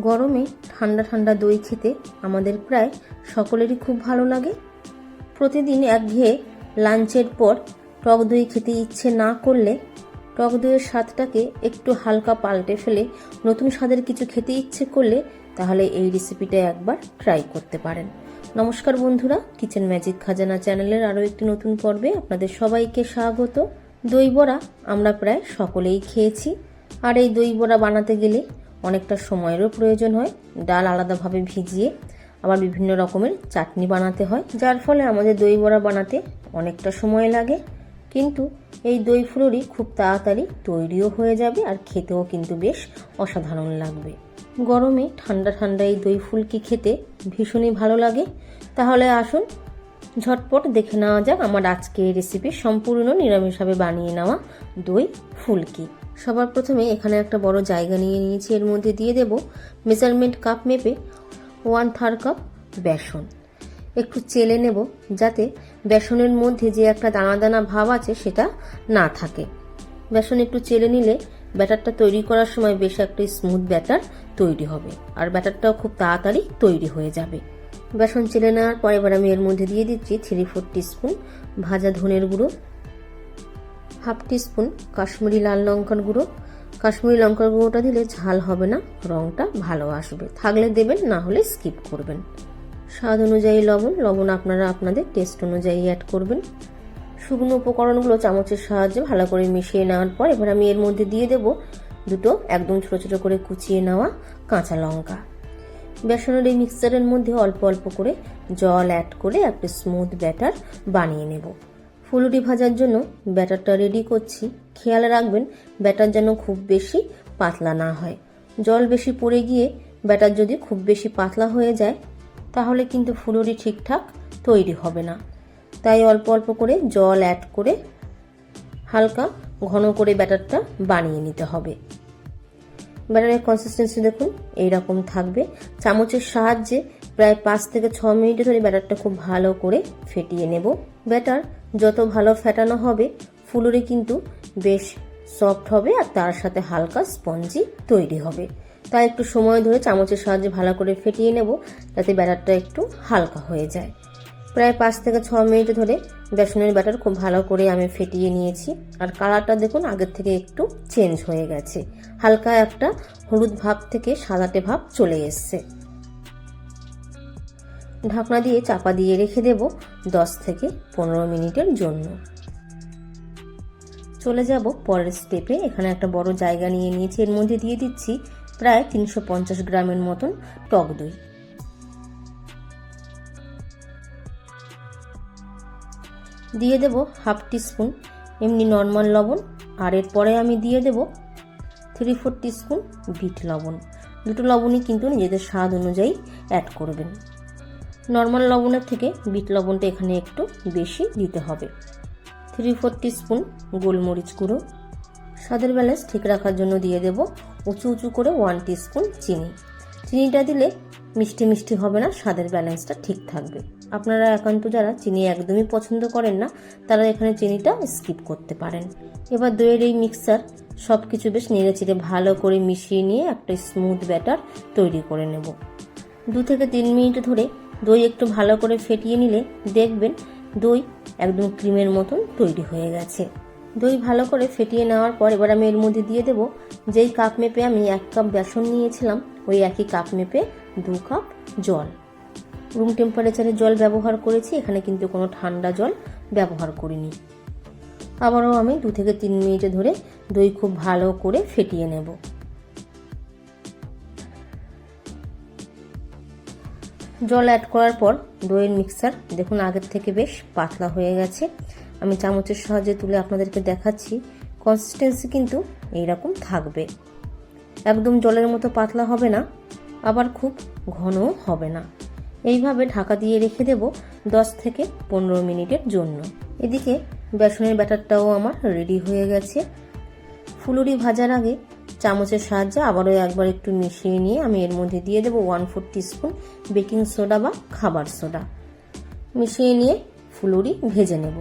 গরমে ঠান্ডা ঠান্ডা দই খেতে আমাদের প্রায় সকলেরই খুব ভালো লাগে। প্রতিদিন একঘেয়ে লাঞ্চের পর টক দই খেতে ইচ্ছে না করলে টক দইয়ের স্বাদটাকে একটু হালকা পাল্টে ফেলে নতুন স্বাদের কিছু খেতে ইচ্ছে করলে তাহলে এই রেসিপিটা একবার ট্রাই করতে পারেন। নমস্কার বন্ধুরা কিচেন ম্যাজিক খাজানা চ্যানেলের আরও একটি নতুন পর্বে আপনাদের সবাইকে স্বাগত। দই বড়া আমরা প্রায় সকলেই খেয়েছি। আর এই দই বড়া বানাতে গেলে অনেকটা সময়েরও প্রয়োজন হয়, ডাল আলাদাভাবে ভিজিয়ে আবার বিভিন্ন রকমের চাটনি বানাতে হয়, যার ফলে আমাদের দই বড়া বানাতে অনেকটা সময় লাগে। কিন্তু এই দই ফুলুরি খুব তাড়াতাড়ি তৈরিও হয়ে যাবে আর খেতেও কিন্তু বেশ অসাধারণ লাগবে। গরমে ঠান্ডা ঠান্ডা এই দই ফুলকি খেতে ভীষণই ভালো লাগে। তাহলে আসুন, ঝটপট দেখে নেওয়া যাক আমার আজকে রেসিপি সম্পূর্ণ নিরামিষভাবে বানিয়ে নেওয়া দই ফুলকি। সবার প্রথমে এখানে একটা বড় জায়গা নিয়ে নিয়েছি। এর মধ্যে দিয়ে দেব মেজারমেন্ট কাপ মেপে ওয়ান থার্ড কাপ বেসন। একটু চেলে নেব যাতে বেসনের মধ্যে যে একটা দানা দানা ভাব আছে সেটা না থাকে। বেসন একটু চেলে নিলে ব্যাটারটা তৈরি করার সময় বেশ একটা স্মুথ ব্যাটার তৈরি হবে আর ব্যাটারটাও খুব তাড়াতাড়ি তৈরি হয়ে যাবে। বেসন চেলে নেওয়ার পর এবার আমি এর মধ্যে দিয়ে দিচ্ছি থ্রি ফোর টিস্পুন ভাজা ধনের গুঁড়ো হাফ টিস্পুন কাশ্মীরি লাল লঙ্কার গুঁড়ো। কাশ্মীরি লঙ্কার গুঁড়োটা দিলে ঝাল হবে না রঙটা ভালো আসবে। থাকলে দেবেন, না হলে স্কিপ করবেন। স্বাদ অনুযায়ী লবণ লবণ আপনারা আপনাদের টেস্ট অনুযায়ী অ্যাড করবেন। শুকনো উপকরণগুলো চামচের সাহায্যে ভালো করে মিশিয়ে নেওয়ার পর এবার আমি এর মধ্যে দিয়ে দেব দুটো একদম ছোটো ছোটো করে কুচিয়ে নেওয়া কাঁচা লঙ্কা। বেসনের এই মিক্সচারের মধ্যে অল্প অল্প করে জল অ্যাড করে একটা স্মুথ ব্যাটার বানিয়ে নেব। ফুলুরি ভাজার জন্য ব্যাটারটা রেডি করছি। খেয়াল রাখবেন, ব্যাটার যেন খুব বেশি পাতলা না হয়। জল বেশি পড়ে গিয়ে ব্যাটার যদি খুব বেশি পাতলা হয়ে যায়, তাহলে কিন্তু ফুলুরি ঠিকঠাক তৈরি হবে না। তাই অল্প অল্প করে জল অ্যাড করে হালকা ঘন করে ব্যাটারটা বানিয়ে নিতে হবে। ব্যাটারের কনসিস্টেন্সি দেখুন, এইরকম থাকবে। চামচের সাহায্যে প্রায় পাঁচ থেকে ছ মিনিট ধরে ব্যাটারটা খুব ভালো করে ফেটিয়ে নেব। ব্যাটার যত ভালো ফেটানো হবে, ফুলুরি কিন্তু বেশ সফট হবে আর তার সাথে হালকা স্পঞ্জি তৈরি হবে। তাই একটু সময় ধরে চামচের সাহায্যে ভালো করে ফেটিয়ে নেব যাতে ব্যাটারটা একটু হালকা হয়ে যায়। প্রায় পাঁচ থেকে ছ মিনিট ধরে বেসনের ব্যাটার খুব ভালো করে আমি ফেটিয়ে নিয়েছি আর কালারটা দেখুন আগের থেকে একটু চেঞ্জ হয়ে গেছে। হালকা একটা হলুদ ভাব থেকে সাদাটে ভাব চলে এসছে। ঢাকনা দিয়ে চাপা দিয়ে রেখে দেব দশ থেকে পনেরো মিনিটের জন্য। চলে যাব পরের স্টেপে এখানে একটা বড় জায়গা নিয়ে নিয়েছি। এর মধ্যে দিয়ে দিচ্ছি প্রায় তিনশো পঞ্চাশ গ্রামের মতন টক দই। দিয়ে দেব হাফ টিস্পুন, এমনি নর্মাল লবণ। আর এরপরে আমি দিয়ে দেব থ্রি ফোর টিস্পুন বিট লবণ। দুটো লবণই কিন্তু নিজেদের স্বাদ অনুযায়ী অ্যাড করবেন। নর্মাল লবণের থেকে বিট লবণটা এখানে একটু বেশি দিতে হবে। থ্রি ফোর টিস্পুন গোলমরিচ গুঁড়ো। স্বাদের ব্যালেন্স ঠিক রাখার জন্য দিয়ে দেব উঁচু উঁচু করে ওয়ান টিস্পুন চিনি। চিনিটা দিলে মিষ্টি মিষ্টি হবে না, স্বাদের ব্যালেন্সটা ঠিক থাকবে। আপনারা একান্ত যারা চিনি একদমই পছন্দ করেন না, তারা এখানে চিনিটা স্কিপ করতে পারেন। এবার দইয়ের এই মিক্সার সব কিছু বেশ নেড়ে চেড়ে ভালো করে মিশিয়ে নিয়ে একটা স্মুথ ব্যাটার তৈরি করে নেব। দু থেকে তিন মিনিট ধরে দই একটু ভালো করে ফেটিয়ে নিলে দেখবেন দই একদম ক্রিমের মতন তৈরি হয়ে গেছে। দই ভালো করে ফেটিয়ে নেওয়ার পর এবার আমি এর মধ্যে দিয়ে দেব যেই কাপ মেপে আমি এক কাপ বেসন নিয়েছিলাম, ওই একই কাপ মেপে দু কাপ জল। রুম টেম্পারেচারে জল ব্যবহার করেছি, এখানে কিন্তু কোনো ঠান্ডা জল ব্যবহার করিনি। আবারও আমি দু থেকে তিন মিনিটে ধরে দই খুব ভালো করে ফেটিয়ে নেব। জল অ্যাড করার পর দইয়ের মিক্সার দেখুন আগের থেকে বেশ পাতলা হয়ে গেছে। আমি চামচের সাহায্যে তুলে আপনাদেরকে দেখাচ্ছি কনসিস্টেন্সি কিন্তু এইরকম থাকবে। একদম জলের মতো পাতলা হবে না, আবার খুব ঘনও হবে না। এইভাবে ঢাকা দিয়ে রেখে দেব দশ থেকে পনেরো মিনিটের জন্য। এদিকে বেসনের ব্যাটারটাও আমার রেডি হয়ে গেছে। ফুলুরি ভাজার আগে চামচের সাহায্যে আবারও একবার একটু মিশিয়ে নিয়ে আমি এর মধ্যে দিয়ে দেবো one four teaspoon baking soda বা খাবার সোডা মিশিয়ে নিয়ে ফুলুরি ভেজে নেব।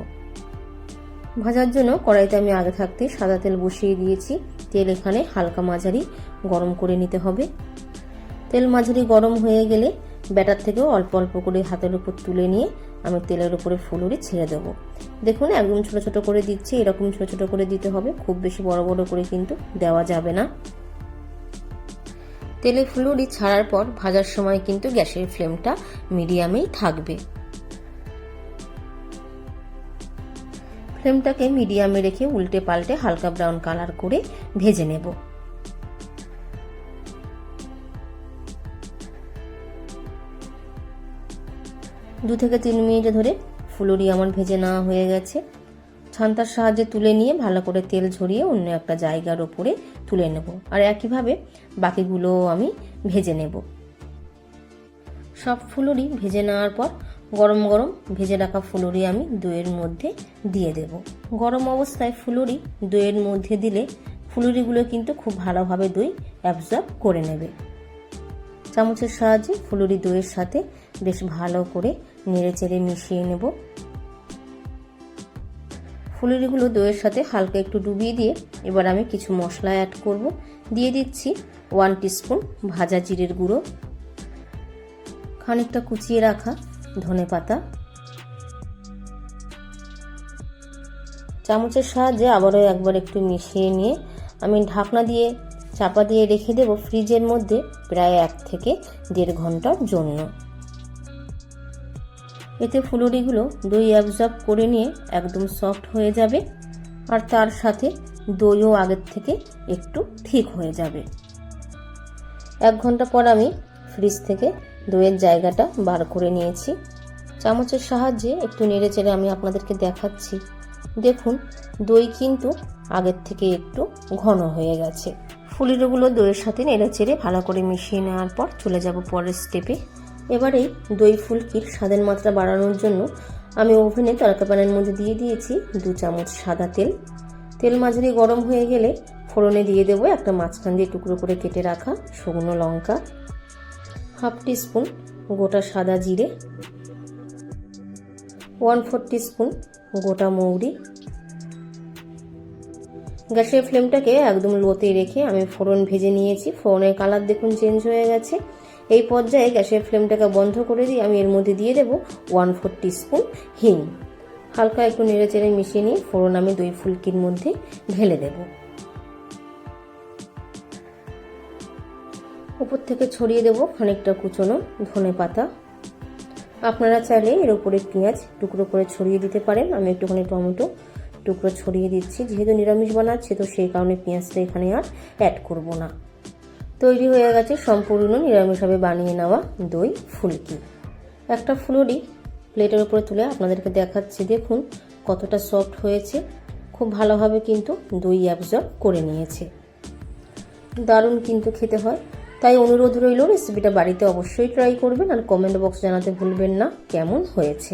ভাজার জন্য কড়াইতে আমি আগে থাকতে সাদা তেল বসিয়ে দিয়েছি। তেল এখানে হালকা মাঝারি গরম করে নিতে হবে। তেল মাঝারি গরম হয়ে গেলে ব্যাটার থেকেও অল্প অল্প করে হাতের উপর তুলে নিয়ে আমি তেলের উপরে ফুলুরি ছেড়ে দেবো। দেখুন, একদম ছোট ছোট করে দিচ্ছি, এরকম ছোট ছোট করে দিতে হবে, খুব বেশি বড় বড় করে কিন্তু দেওয়া যাবে না। তেলে ফুলুরি ছাড়ার পর ভাজার সময় কিন্তু গ্যাসের ফ্লেমটা মিডিয়ামেই থাকবে। ফ্লেমটাকে মিডিয়ামে রেখে উল্টে পাল্টে হালকা ব্রাউন কালার করে ভেজে নেব। দু থেকে তিন মিনিট ধরে ফুলুরি আমার ভেজে নেওয়া হয়ে গেছে। ছান্তার সাহায্যে তুলে নিয়ে ভালো করে তেল ঝরিয়ে অন্য একটা জায়গার ওপরে তুলে নেব। আর একইভাবে বাকিগুলো আমি ভেজে নেব। সব ফুলুরি ভেজে নেওয়ার পর গরম গরম ভেজে রাখা ফুলুরি আমি দইয়ের মধ্যে দিয়ে দেব। গরম অবস্থায় ফুলুরি দইয়ের মধ্যে দিলে ফুলুরিগুলো কিন্তু খুব ভালোভাবে দই অ্যাবজর্ব করে নেবে। চামচের সাহায্যে ফুলুরি দইয়ের সাথে বেশ ভালো করে নেড়ে চেড়ে মিশিয়ে নেব। ফুলুরিগুলো দইয়ের সাথে হালকা একটু ডুবিয়ে দিয়ে এবার আমি কিছু মশলা অ্যাড করব। দিয়ে দিচ্ছি ওয়ান টিস্পুন ভাজা জিরের গুঁড়ো। খানিকটা কুচিয়ে রাখা ধনে পাতা। চামচের সাহায্যে আবারও একবার একটু মিশিয়ে নিয়ে আমি ঢাকনা দিয়ে চাপা দিয়ে রেখে দেব ফ্রিজের মধ্যে প্রায় এক থেকে দেড় ঘণ্টার জন্য। এতে ফুলুরিগুলো দই অ্যাবজর্ব করে নিয়ে একদম সফট হয়ে যাবে আর তার সাথে দইও আগের থেকে একটু ঠিক হয়ে যাবে। এক ঘণ্টা পর আমি ফ্রিজ থেকে দইয়ের জায়গাটা বার করে নিয়েছি। চামচের সাহায্যে একটু নেড়ে চেড়ে আমি আপনাদেরকে দেখাচ্ছি। দেখুন, দই কিন্তু আগের থেকে একটু ঘন হয়ে গেছে। ফুলিরোগুলো দইয়ের সাথে নেড়ে চেড়ে ভালো করে মিশিয়ে নেওয়ার পর চলে যাব পরের স্টেপে এবারেই দই ফুলকির স্বাদের মাত্রা বাড়ানোর জন্য আমি ওভেনে তরকা প্যানের মধ্যে দিয়ে দিয়েছি দু চামচ সাদা তেল। তেল মাঝারি গরম হয়ে গেলে ফোড়নে দিয়ে দেবো একটা মাঝখান দিয়ে টুকরো করে কেটে রাখা শুকনো লঙ্কা, হাফ টিস্পুন গোটা সাদা জিরে, ওয়ান ফোর টিস্পুন গোটা মৌরি। গ্যাসের ফ্লেমটাকে একদম লোতে রেখে আমি ফোড়ন ভেজে নিয়েছি। ফোড়নের কালার দেখুন চেঞ্জ হয়ে গেছে। এই পর্যায়ে গ্যাসের ফ্লেমটাকে বন্ধ করে দিয়ে আমি এর মধ্যে দিয়ে দেবো ওয়ান ফোর টিস্পুন হিং। হালকা একটু নেড়ে চেড়ে মিশিয়ে নিয়ে ফোড়ন আমি দই ফুলকির মধ্যে ঢেলে দেব। উপর থেকে ছড়িয়ে দেব খানিকটা কুচনো ধনে পাতা। আপনারা চাইলে এর উপরে পেঁয়াজ টুকরো করে ছড়িয়ে দিতে পারেন। আমি একটুখানি টমেটো টুকরো ছড়িয়ে দিচ্ছি। যেহেতু নিরামিষ বানাচ্ছি, তো সেই কারণে পেঁয়াজটা এখানে আর অ্যাড করব না। তৈরি হয়ে গেছে সম্পূর্ণ নিরামিষভাবে বানিয়ে নেওয়া দই ফুলকি। একটা ফুলুরি প্লেটের উপরে তুলে আপনাদেরকে দেখাচ্ছি, দেখুন কতটা সফট হয়েছে। খুব ভালোভাবে কিন্তু দই অ্যাবজর্ব করে নিয়েছে। দারুণ কিন্তু খেতে হয়। তাই অনুরোধ রইল রেসিপিটা বাড়িতে অবশ্যই ট্রাই করবেন আর কমেন্ট বক্স জানাতে ভুলবেন না, কেমন হয়েছে।